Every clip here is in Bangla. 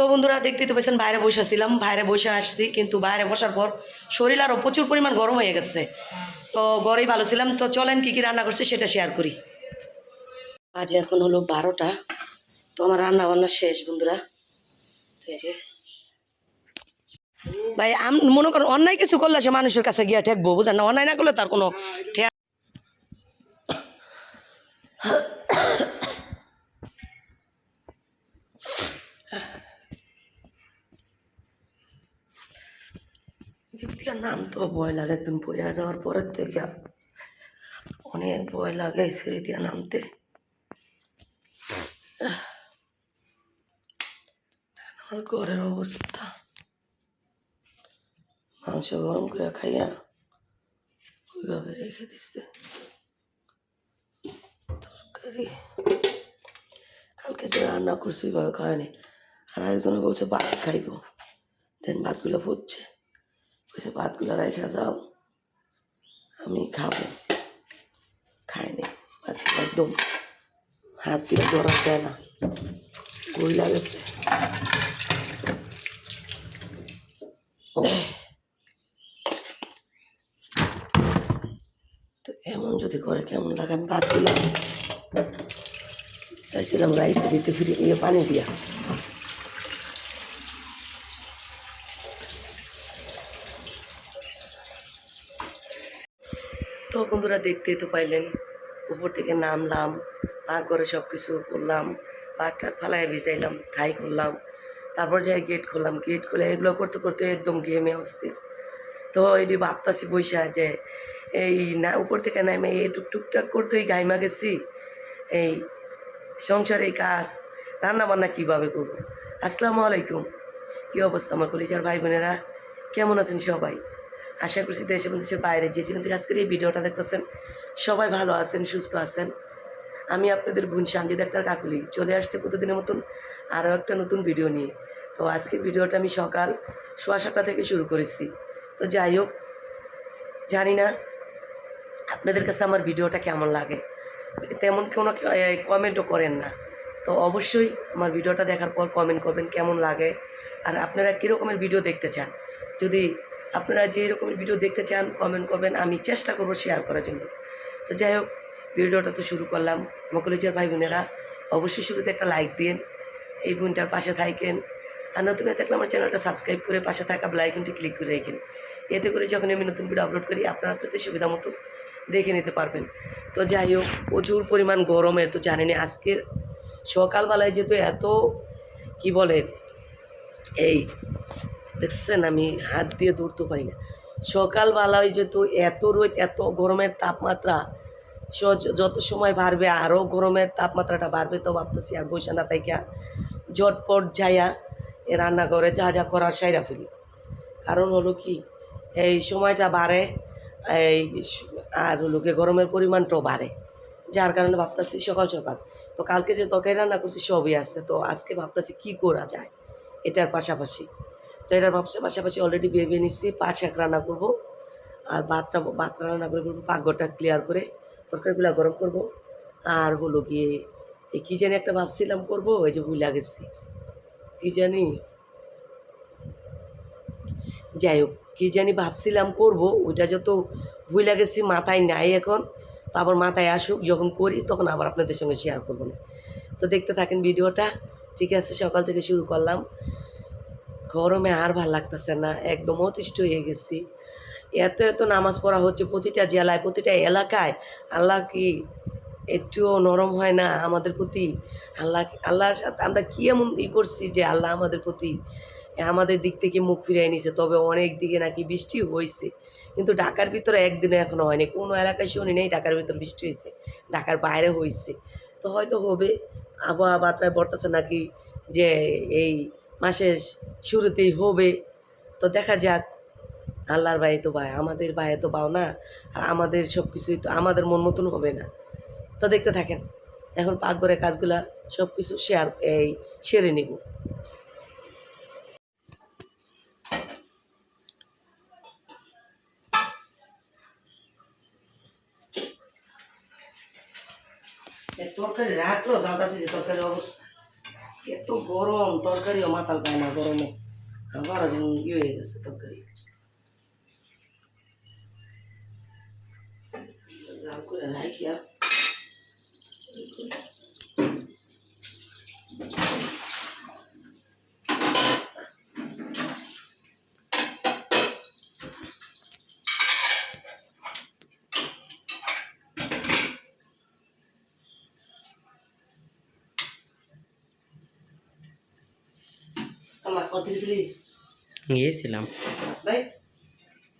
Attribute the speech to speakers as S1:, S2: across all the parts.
S1: তো বন্ধুরা দেখতেই তো পেয়েছেন বাইরে বসে আসছিলাম, বাইরে বসে আসছি, কিন্তু বাইরে বসার পর শরীর আরও প্রচুর পরিমাণ গরম হয়ে গেছে। তো ঘরেই ভালো ছিলাম, তো চলেন কী কী রান্না করছি সেটা শেয়ার করি। আজ এখন হলো বারোটা, তো আমার রান্না বান্না শেষ বন্ধুরা। ভাই, আম, মনে করেন অন্যায় কিছু করলে সে মানুষের কাছে গিয়ে ঠেকবো বুঝেন না? অন্যায় না করলে তার কোনো ঠেক দ্বিতীয় নাম তো ভয় লাগে একদিন পড়ে যাওয়ার পরের থেকে। অনেক ভয় লাগে সিঁড়ি নামতে। আমার ঘরের অবস্থা। মাংস গরম করে খাইয়া ওইভাবে রেখে দিচ্ছে তরকারি। কালকে যে রান্না করছি ওইভাবে খায়নি আর একজনে বলছে, ভাত খাইব। দেন ভাতগুলো ফুটছে। বলছে ভাতগুলো রেখে যাও আমি খাব খাইনি ভাতগুলো একদম হাত দিয়ে গরম দেয় না বই লাগেছে তো এমন যদি করে কেমন লাগে আমি ভাত দিলাম চাইছিলাম রাইতে দিতে ফিরে ইয়ে পানি দিয়া তো বন্ধুরা দেখতেই তো পাইলেন, উপর থেকে নামলাম পাক করে সব কিছু করলাম পাক টাক ফালাই ভিজাইলাম থাই করলাম, তারপর যাই গেট খুললাম গেট খুলে এগুলো করতে করতে একদম গেমে অস্থির। তো এটি ভাবতাছি বৈশা যে এই না, উপর থেকে নামে এই টুক টুকটাক করতেই গাইমা গেছি এই সংসারে কাজ রান্না বান্না কীভাবে করব? আসসালামু আলাইকুম, কী অবস্থা আমার কলিজার ভাই বোনেরা কেমন আছেন সবাই? আশা করছি দেশে এবং দেশের বাইরে যে যেখান থেকে আজকের এই ভিডিওটা দেখতেছেন, সবাই ভালো আছেন, সুস্থ আছেন। আমি আপনাদের বোন শান্তি ডাক্তার কাকুলি, চলে আসছে প্রতিদিনের মতন আরও একটা নতুন ভিডিও নিয়ে। তো আজকের ভিডিওটা আমি সকাল সোয়া সাতটা থেকে শুরু করেছি। তো যাই হোক, জানি না আপনাদের কাছে আমার ভিডিওটা কেমন লাগে। তেমন কোনো কমেন্টও করেন না। তো অবশ্যই আমার ভিডিওটা দেখার পর কমেন্ট করবেন কেমন লাগে। আর আপনারা কীরকমের ভিডিও দেখতে চান? যদি আপনারা যে রকমের ভিডিও দেখতে চান কমেন্ট করবেন। আমি চেষ্টা করব শেয়ার করার জন্য। তো যাই হোক ভিডিওটা তো শুরু করলাম। আমার কলেজের ভাই বোনেরা, অবশ্যই শুরুতে একটা লাইক দিন এই বোনটার পাশে থাকেন। আর নতুন থাকলে আমার চ্যানেলটা সাবস্ক্রাইব করে পাশে থাকা বেলাইকনটি ক্লিক করে রেখেন। এতে করে যখন আমি নতুন ভিডিও আপলোড করি, আপনারা আপনাদের সুবিধা মতো দেখে নিতে পারবেন। তো যাই হোক, প্রচুর পরিমাণ গরমের তো জানেনি আজকের সকালবেলায় যেহেতু এত, কি বলে, এই দেখছেন? আমি হাত দিয়ে ধরতে পারি না। সকালবেলায় যেহেতু এত রোদ, এত গরমের তাপমাত্রা যত সময় বাড়বে আরও গরমের তাপমাত্রাটা বাড়বে তো ভাবতেছি আর বৈশা না তাইকা ঝটপট যাইয়া এ রান্নাঘরে যা যা করার সাইরা ফেলি। কারণ হলো কি, এই সময়টা বাড়ে, এই আর হলো কি গরমের পরিমাণটাও বাড়ে। যার কারণে ভাবতেছি সকাল সকাল। তো কালকে যে তরকারি রান্না করছি সবই আছে, তো আজকে ভাবতেছি কী করা যায়? এটার পাশাপাশি। তো এটার ভাবছে- পাশাপাশি অলরেডি ভেবে নিচ্ছি পাট শাক রান্না করব। আর ভাতটা ভাতটা রান্না করে করব পাকঘরটা ক্লিয়ার করে তরকারিগুলো গরম করব। আর হলো গিয়ে, এই কী জানি একটা ভাবছিলাম করব ওই যে ভুলে গেছি। কী জানি? যাই হোক, কী জানি ভাবছিলাম করব, ওইটা যত ভুলে গেছি মাথায় নাই এখন। তো আবার মাথায় আসুক, যখন করি তখন আবার আপনাদের সঙ্গে শেয়ার করব। না তো দেখতে থাকেন ভিডিওটা, ঠিক আছে? সকাল থেকে শুরু করলাম। গরমে আর ভালো লাগতেছে না, একদম অতিষ্ঠ হয়ে গেছি। এত এত নামাজ পড়া হচ্ছে প্রতিটা জেলায়, প্রতিটা এলাকায়। আল্লাহ কি একটুও নরম হয় না আমাদের প্রতি? আল্লাহ আল্লাহর সাথে আমরা কী এমন ই করছি যে আল্লাহ আমাদের প্রতি আমাদের দিক থেকে মুখ ফিরিয়ে নিছে? তবে অনেক দিকে নাকি বৃষ্টি হয়েছে কিন্তু ঢাকার ভিতরে একদিনও এখনও হয়নি। কোনো এলাকায় শুনি নেই ঢাকার ভিতরে বৃষ্টি হয়েছে ঢাকার বাইরে হয়েছে তো হয়তো হবে, আবহাওয়া বার্তায় বলতেছে নাকি যে এই মাসের শুরুতেই হবে। তো দেখা যাক। আল্লাহর ভাই তো ভাই, আমাদের ভাই তো পাও না, আর আমাদের সব কিছুই তো আমাদের মন মতন হবে না। তো দেখতে থাকেন, এখন পাকঘরের কাজগুলা সব কিছু শেয়ার, এই, সেরে নিব। তরকারি রাত্র জাদা তরকারি অবস্থা। এত গরম তরকারিও মাতাল পায় না গরমে আবার যেন ইয়ে হয়ে গেছে তরকারি জাল করে রাখিয়া মাছ করতে গেছিলি
S2: গিয়েছিলাম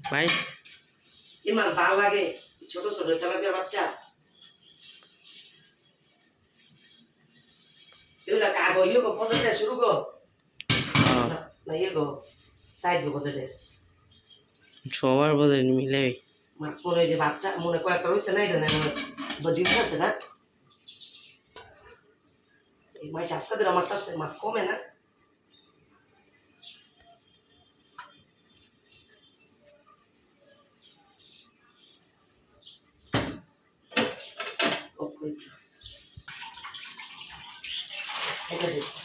S2: ভাই।
S1: এই মাছ ভালো লাগে। ছোট ছোট তেলাপিয়ার বাচ্চা। এগুলা কাগো ইয়ে গো পছন্দের শুরু গো।
S2: হ্যাঁ,
S1: না ইয়ে গো সাইড গো পছন্দের
S2: সবার বোধ মিলে।
S1: মাছ মনে হয় যে বাচ্চা মনে কয়েকটা রয়েছে না এটা না ডিম আছে না? এই মাছ আজকে আমার কাছে মাছ কমে না? এটা দিই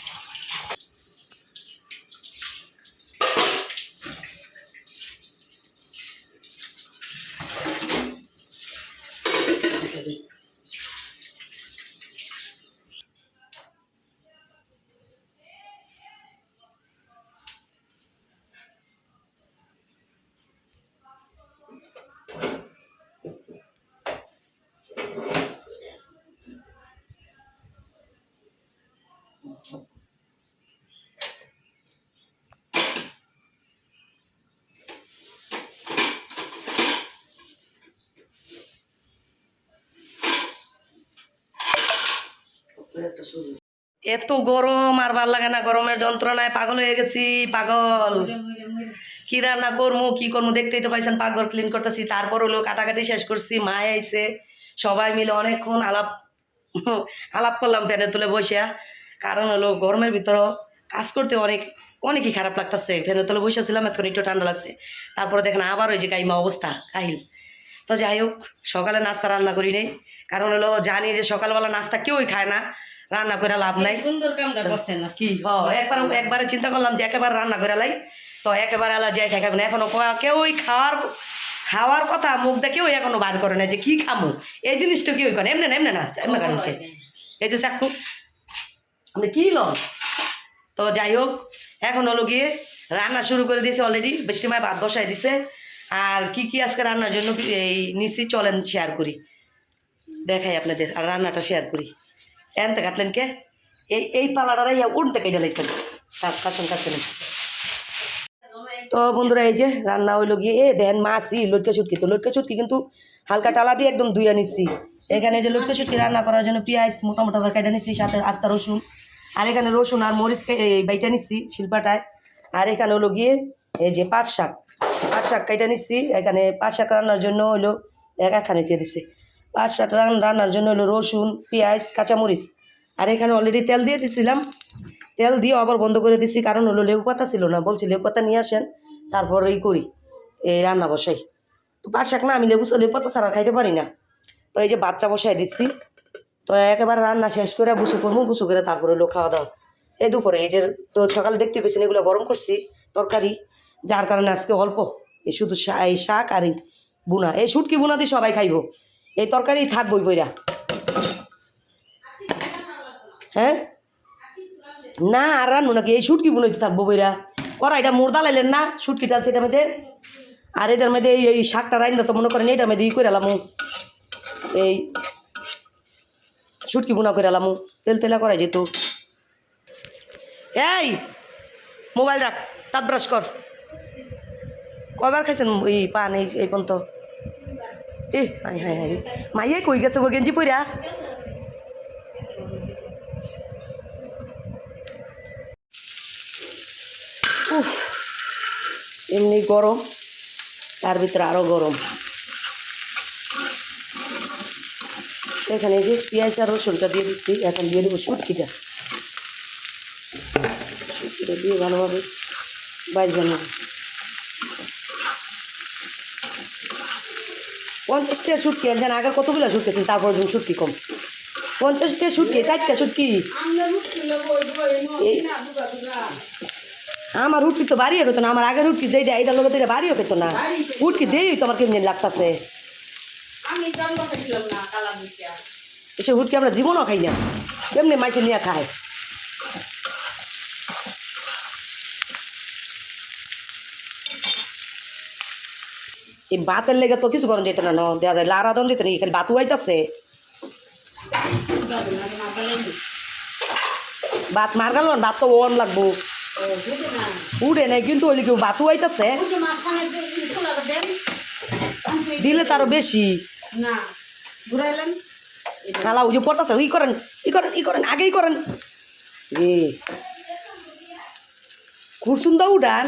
S1: এত গরম আর ভালো লাগে না, গরমের যন্ত্রণায় পাগল হয়ে গেছি, পাগল। কি রান্না করব কি করব দেখতেই তো পাইছেন, পাকঘর ক্লিন করতেছি তারপর হলো কাটাকাটি শেষ করছি মা আইছে, সবাই মিলে অনেকক্ষণ আলাপ আলাপ করলাম ফ্যানের তুলে বসে কারণ হলো গরমের ভিতর কাজ করতে অনেক, অনেকই খারাপ লাগতেছে, ফ্যানের তুলে বসেছিলাম এতক্ষণ একটু ঠান্ডা লাগছে, তারপরে দেখেন আবার ওই যে কাইমা অবস্থা, কাহিল। তো যাই হোক সকালে নাস্তা রান্না করি নেই। কারণ হলো জানি যে সকালবেলা নাস্তা কেউই খায় না রান্না করে লাভ নাই।
S3: সুন্দর কামটা করছেন না?
S1: কি হ একবার একবারে চিন্তা করলাম যে একেবারে রান্না করে লাই। তো একেবারে আলা যাই খাইবে না এখনও কেউই খাওয়ার খাওয়ার কথা মুখ কেউই এখনও বার করে না যে কি খামু। এই জিনিসটা কেউই করে এমনি না এমনি না এমনি কেন? এই যে চাক্ষু আপনি কি ল তো যাই হোক এখন হলো গিয়ে রান্না শুরু করে দিয়েছে অলরেডি বৃষ্টি মায় ভাত বসাই দিছে। আর কি কি আজকে রান্নার জন্য এই নিচি চলেন শেয়ার করি। দেখাই আপনাদের, আর রান্নাটা শেয়ার করি। এনতে কাটলেন কে? এই এই পালাটা ইয়া উনতে কেটে লাগতেন কাছেন কাছেন তো বন্ধুরা, এই যে রান্না হইল গিয়ে, এ দেন মাছি, লটকা ছুটকি তো লটকা ছুটকি কিন্তু হালকা টালা দিয়ে একদম ধুয়ে নিচ্ছি এখানে যে লটকা ছুটকি রান্না করার জন্য পেঁয়াজ মোটা মোটা করে কেটে নিচ্ছি সাথে আস্তা রসুন। আর এখানে রসুন আর মরিচ বাইটা নিচ্ছি শিল্পাটায়। আর এখানে হলো গিয়ে এই যে পাট শাক। পাট শাক কেটে নিচ্ছি এখানে পাট শাক রান্নার জন্য হলো এক একখানে দিয়ে দিচ্ছি পাট শাক রান- রান্নার জন্য হলো রসুন, পেঁয়াজ, কাঁচামরিচ। আর এখানে অলরেডি তেল দিয়ে দিছিলাম। তেল দিয়ে আবার বন্ধ করে দিছি, কারণ হলো লেবু পাতা ছিল না। বলছি লেবু পাতা নিয়ে আসেন তারপর এই করি, এই রান্না বসাই। তো পাট শাক না, আমি লেবু লেবু পাতা ছাড়া খাইতে পারি না। তো এই যে বাচ্চা বসাই দিচ্ছি তো একেবারে রান্না শেষ করে বুসু করব বুসু করে তারপরে হলো খাওয়া দাওয়া এই দুপুরে এই যে তো সকালে দেখতে পেয়েছেন, এগুলো গরম করছি, তরকারি। যার কারণে আজকে অল্প এই শুধু এই শাক আর এই বুনা এই শুটকি বুনা দিয়ে সবাই খাইব। এই তরকারি থাকবই বইরা। হ্যাঁ? না, আর রান্নু নাকি? এই শুটকি বুনইতে থাকব বইরা। করা এটা মুর্দা লাইলেন না, শুটকি টালছে এটার মধ্যে। আর এটার মধ্যে এই এই শাকটা রাইন্দা তো মনে করেন, এটার মধ্যে ই করে এলাম এই শুটকি বুনা করে এলাম তেল তেলা করা যেত। এই, মোবাইল রাখ, তাত ব্রাশ কর। কয়বার খাইছেন এই পান, এই এই পর্যন্ত? এ হাই হাই হাই মাইয়ে কই গেছে গো, গেঞ্জি পইরা? উফ, এমনি গরম, তার ভিতরে আরও গরম। এখানে যে পেঁয়াজ আর রসুনটা দিয়ে দিচ্ছি, এখন দিয়ে দেবো শুটকিটা। শুটকিটা দিয়ে ভালোভাবে বাইরে জানাব পঞ্চাশ টাকা শুটকি একজন আগে কতগুলো শুটকেছেন তারপর যেন শুটকি কম। পঞ্চাশ কে শুটকি, চারটা এই- আমার উটকি তো বাড়িও খেতো না, আমার আগের উটকি যেটা এইটার লোক এটা বাড়িও খেতো না। উটকি দেই তো আমার কেমনি লাগতাছে। এসে উটকি আমরা জীবনও খাই না। কেমনি মাইসে নিয়ে খায়? এই বাতের লেগে তো কিছু করেন যেত না দেওয়া যায় লারা দম যেত না খালি বাতু আইতাছে বাত মার গেল বাত তো ওন লাগবো। উড়ে নাই, কিন্তু ওই কেউ বাতু আইতাছে দিলে তারও বেশি। ওই যে পড়তাছে, ই করেন ই করেন ই করেন, আগেই করেন। এ, কুরসুন দা উড়ান?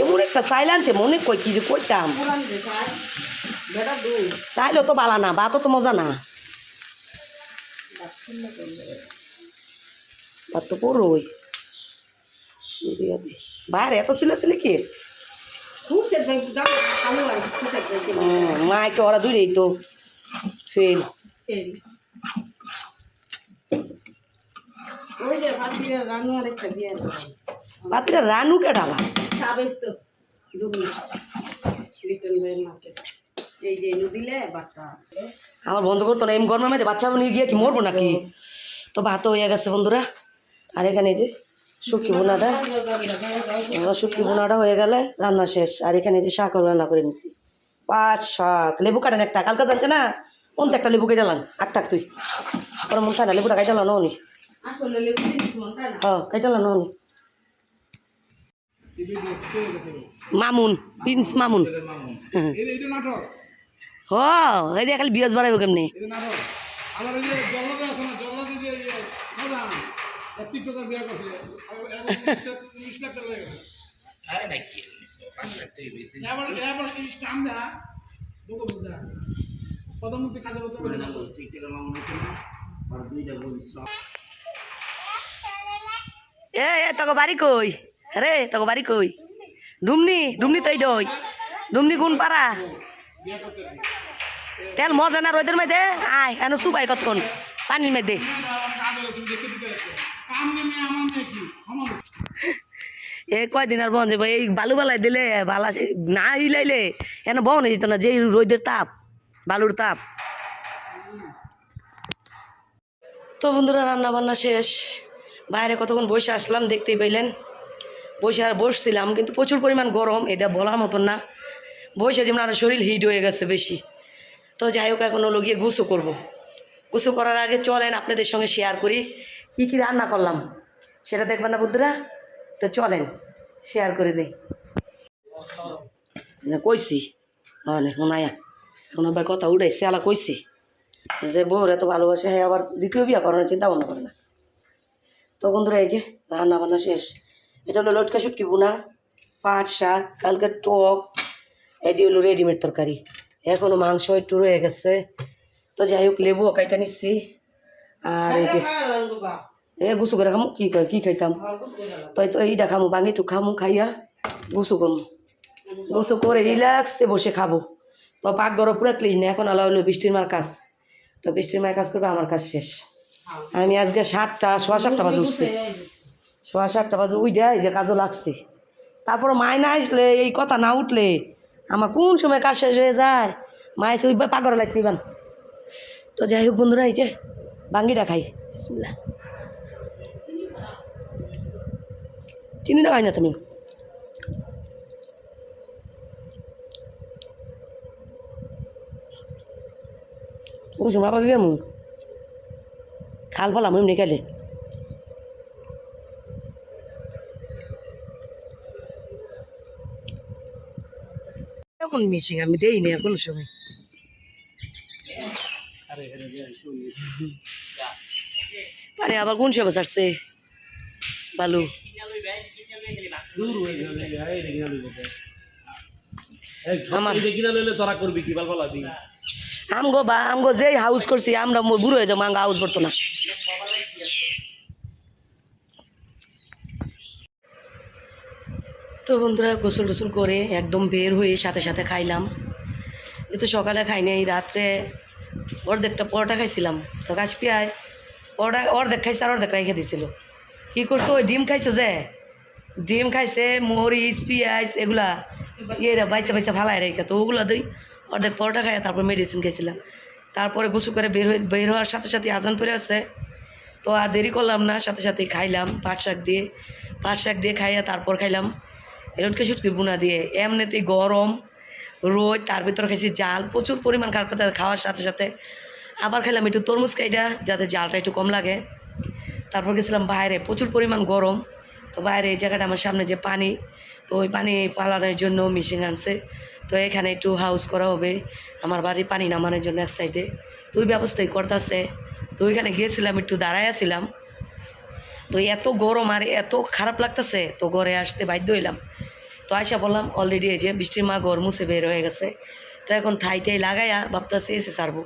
S1: এমন একটা চাইলে আনছে মনে কই কি যে কইতাম চাইলেও তো বালা না বাতও তো মজা না ভাত তো পড়ই বাইরে এত ছিল ছিল কি
S3: হয়
S1: মাকে ওরা দূরেই তো ফেল পাত্রে রানু কে ঢালা
S3: তো দুগুনি লিটন ভাইয়ের মার্কেট এই যে এনে দিলে বাটা
S1: আমার বন্ধ করতো না এম গরমের মধ্যে বাচ্চা নিয়ে গিয়ে কি মরবো নাকি? তো ভাতও হয়ে গেছে বন্ধুরা। আর এখানে যে শুটকি বোনাটা আমার শুটকি বোনাটা হয়ে গেলে রান্না শেষ। আর এখানে যে শাক রান্না করে নিছি। পাট শাক লেবু কাটেন একটা? কালকে জানছে না? কোন একটা লেবু কেটে লান আক থাক তুই। ওর মন চায় না লেবুটা কেটে লানো নি
S3: আসলে লেবু জিনিস মন চায় না।
S1: হ্যাঁ কেটে লানো নি মামুন প্রিন্স মামুন।
S4: এটা
S1: ও এই খালি বিয়স বাড়াইব কেমনি?
S4: এটা প্রধানমন্ত্রী
S1: এ তোকে বাড়ি কই? রে, তোকে বাড়ি কই? ডুমনি ডুমনি তো দই ডুমনি কোন
S4: পারা।
S1: তেল মজা না রোদের মধ্যে? আয় কেন সুবাই কতক্ষণ। পানির মধ্যে। এ, কয়দিন আর বন্ধ এই বালু বালাই দিলে, বালা না হিলাইলে, এনে বহনে যেত না যে রোদের তাপ, বালুর তাপ। তো বন্ধুরা রান্না বান্না শেষ। বাইরে কতক্ষণ বসে আসলাম, দেখতেই পাইলেন। বসে আর বসছিলাম, কিন্তু প্রচুর পরিমাণ গরম, এটা বলার মতন না। বসে যেমন আর শরীর হিট হয়ে গেছে বেশি। তো যাই হোক, এখন হলো গিয়ে গুছু করব। গুছু করার আগে চলেন আপনাদের সঙ্গে শেয়ার করি, কি কি রান্না করলাম? সেটা দেখবেন না বুদ্ধরা তো চলেন শেয়ার করে দেই। কইছি। মানে শোনায়া। শোনা ভাই, কথা উঠাইছে, আলা কইছি। যে বউর এত ভালোবাসে হ্যাঁ আবার দ্বিতীয় বিয়া করার চিন্তা ভাবনা করে না। তো বন্ধুরা, এই যে রান্না বান্না শেষ। এটা হলো লটকা শুটকি বোনা, পাট শাক, কালকে টক, এটি হলো রেডিমেড তরকারি। এখনও মাংস একটু রয়ে গেছে। তো যাই হোক লেবু কাইটা নিচ্ছি। আর এই যে এ গুছু করে খামু? কি কয় কি খাইতাম? তাই তো এইটা খামু, বাঙি একটু খামু, খাইয়া গুসু করমু। গুসু করে রিল্যাক্সে বসে খাব। তো পাকঘর পুরো ক্লিন এখন আলা হলো বৃষ্টির মার কাজ। তো বৃষ্টির মার কাজ করবে, আমার কাজ শেষ। আমি আজকে সাতটা, সোয়া সাতটা বাজে উঠছি। সোয়া সাতটা বাজে উই যায় যে কাজও লাগছে। তারপর মায় না আসলে এই কথা না উঠলে আমার কোন সময় কাজ শেষ হয়ে যায়? মায় এসে ওই পাকঘরে লাইট নিবান। তো যাই হোক বন্ধুরা, এই যে বাঙ্গিটা খাই। বিসমিল্লাহ। চিনি দেওয়াই না তুমি? কোন সময় কেমন খাল ফলাম এমনি খেলে এমন মিশিং আমি দেই না কোনো সময়। আরে আবার কোন সময় ছাড়ছে? বালু। আমগো বা আমগো যেই হাউস করছি আমরা বুড়ো হয়ে যাব আমগো হাউস পড়তো না। তো বন্ধুরা গোসল টোসল করে একদম বের হয়ে সাথে সাথে খাইলাম। যেহেতু সকালে খাই নাই, রাত্রে অর্ধেকটা পরোটা খাইছিলাম। তো গাছ পিয়ায় পরোটা অর্ধেক খাইছে আর অর্ধেক রেখে দিছিল। কী করছ? ওই ডিম খাইছে যে? ডিম খাইছে, মরিচ, পেঁয়াজ এগুলা ইয়েরা বাইসে বাইসে ফালাই রেখে, তো ওগুলো দিই অর্ধেক পরোটা খাই তারপর মেডিসিন খাইছিলাম। তারপরে গোসু করে বের হয়ে বের হওয়ার সাথে সাথে আজান পড়ে আছে। তো আর দেরি করলাম না, সাথে সাথে খাইলাম পাট শাক দিয়ে পাট শাক দিয়ে খাইয়া তারপর খাইলাম। এলটকে সুটকি বুনা দিয়ে এমনিতেই গরম, রোদ, তার ভিতরে খাইছি জাল, প্রচুর পরিমাণ খারাপ কথা খাওয়ার সাথে সাথে আবার খেলাম একটু তরমুজ খাইটা যাতে জালটা একটু কম লাগে। তারপর গেছিলাম বাইরে, প্রচুর পরিমাণ গরম। তো বাইরে এই জায়গাটা আমার সামনে যে পানি, তো ওই পানি পালানোর জন্য মেশিন আনছে। তো এখানে একটু হাউস করা হবে, আমার বাড়ির পানি নামানোর জন্য এক সাইডে তো ওই ব্যবস্থাই করতেছে। তো ওইখানে গিয়েছিলাম একটু দাঁড়ায় আছিলাম। তো এত গরম আর এত খারাপ লাগতেছে, তো ঘরে আসতে বাধ্য হইলাম। তো আয়সা বললাম অলরেডি এই যে বৃষ্টির মা ঘর মুছে বের হয়ে গেছে। তো এখন থাই টাই লাগাইয়া ভাবতেছে এসে সারবো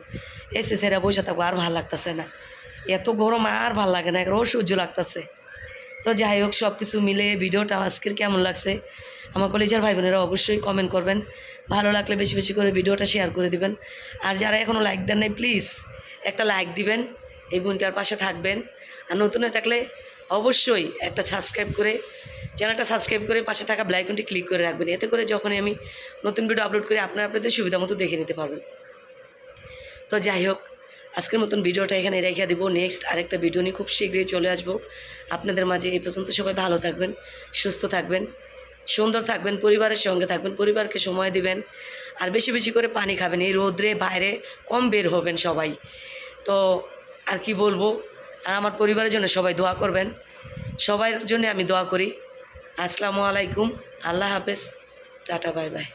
S1: এসে সেরা বসে থাকব, আর ভালো লাগতেছে না। এত গরম আর ভালো লাগে না, একবার অসহ্য লাগতেছে। তো যাই হোক সব কিছু মিলে ভিডিওটা আজকের কেমন লাগছে? আমার কলেজের ভাই বোনেরা অবশ্যই কমেন্ট করবেন। ভালো লাগলে বেশি বেশি করে ভিডিওটা শেয়ার করে দিবেন। আর যারা এখনও লাইক দেন নাই প্লিজ একটা লাইক দিবেন, এই বোনটার পাশে থাকবেন। আর নতুন থাকলে অবশ্যই একটা সাবস্ক্রাইব করে চ্যানেলটা সাবস্ক্রাইব করে পাশে থাকা ব্লাইকনটি ক্লিক করে রাখবেন। এতে করে যখনই আমি নতুন ভিডিও আপলোড করি, আপনারা আপনাদের সুবিধা মতো দেখে নিতে পারবেন। তো যাই হোক, আজকের মতন ভিডিওটা এখানে রেখে দেবো। নেক্সট আরেকটা ভিডিও নিয়ে খুব শীঘ্রই চলে আসব। আপনাদের মাঝে এই পর্যন্ত সবাই ভালো থাকবেন, সুস্থ থাকবেন, সুন্দর থাকবেন, পরিবারের সঙ্গে থাকবেন, পরিবারকে সময় দিবেন, আর বেশি বেশি করে পানি খাবেন। এই রোদ্রে বাইরে কম বের হবেন সবাই। তো আর কি বলব? আর আমার পরিবারের জন্য সবাই দোয়া করবেন। সবার জন্য আমি দোয়া করি। আসসালামু আলাইকুম। আল্লাহ হাফেজ। Tata bye bye.